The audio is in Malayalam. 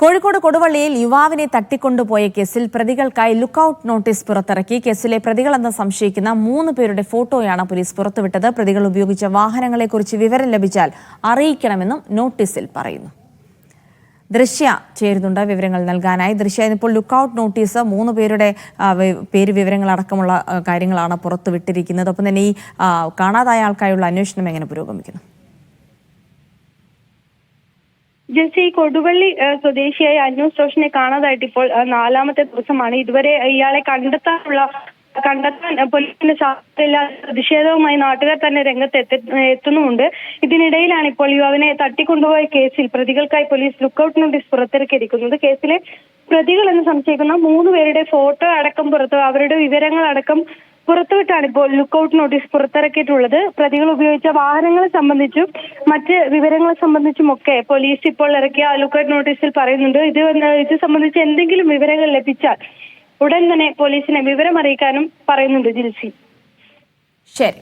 കോഴിക്കോട് കൊടുവള്ളിയിൽ യുവാവിനെ തട്ടിക്കൊണ്ടുപോയ കേസിൽ പ്രതികൾക്കായി ലുക്കൌട്ട് നോട്ടീസ് പുറത്തിറക്കി. കേസിലെ പ്രതികളെന്ന് സംശയിക്കുന്ന മൂന്ന് പേരുടെ ഫോട്ടോയാണ് പോലീസ് പുറത്തുവിട്ടത്. പ്രതികൾ ഉപയോഗിച്ച വാഹനങ്ങളെക്കുറിച്ച് വിവരം ലഭിച്ചാൽ അറിയിക്കണമെന്നും നോട്ടീസിൽ പറയുന്നു. ദൃശ്യ ചേരുന്നുണ്ട് വിവരങ്ങൾ നൽകാനായി. ദൃശ്യ ഇപ്പോൾ ലുക്കൌട്ട് നോട്ടീസ് മൂന്ന് പേരുടെ പേര് വിവരങ്ങൾ അടക്കമുള്ള കാര്യങ്ങളാണ് പുറത്തുവിട്ടിരിക്കുന്നത്. ഒപ്പം തന്നെ ഈ കാണാതായ ആൾക്കായുള്ള അന്വേഷണം എങ്ങനെ പുരോഗമിക്കുന്നു? ജെസ്സി കൊടുവള്ളി സ്വദേശിയായ അന്യൂസ് റോഷനെ കാണാതായിട്ട് ഇപ്പോൾ നാലാമത്തെ ദിവസമാണ്. ഇതുവരെ ഇയാളെ കണ്ടെത്താനുള്ള കണ്ടെത്താൻ പോലീസിന് സാധ്യതയില്ലാത്ത പ്രതിഷേധവുമായി നാട്ടുകാർ തന്നെ രംഗത്ത് എത്തി എത്തുന്നുമുണ്ട്. ഇതിനിടയിലാണ് ഇപ്പോൾ യുവാവിനെ തട്ടിക്കൊണ്ടുപോയ കേസിൽ പ്രതികൾക്കായി പോലീസ് ലുക്കൌട്ട് നോട്ടീസ് പുറത്തിറക്കിയിരിക്കുന്നത്. കേസിലെ പ്രതികൾ എന്ന് സംശയിക്കുന്ന മൂന്ന് പേരുടെ ഫോട്ടോ അടക്കം പുറത്ത് അവരുടെ വിവരങ്ങൾ അടക്കം പുറത്തുവിട്ടാണ് ഇപ്പോൾ ലുക്കൌട്ട് നോട്ടീസ് പുറത്തിറക്കിയിട്ടുള്ളത്. പ്രതികൾ ഉപയോഗിച്ച വാഹനങ്ങളെ സംബന്ധിച്ചും മറ്റ് വിവരങ്ങളെ സംബന്ധിച്ചും ഒക്കെ പോലീസ് ഇപ്പോൾ ഇറക്കിയ ലുക്കൌട്ട് നോട്ടീസിൽ പറയുന്നുണ്ട്. ഇത് ഇത് സംബന്ധിച്ച് എന്തെങ്കിലും വിവരങ്ങൾ ലഭിച്ചാൽ ഉടൻ തന്നെ പോലീസിനെ വിവരം അറിയിക്കാനും പറയുന്നുണ്ട് ജിൽസി. ശരി.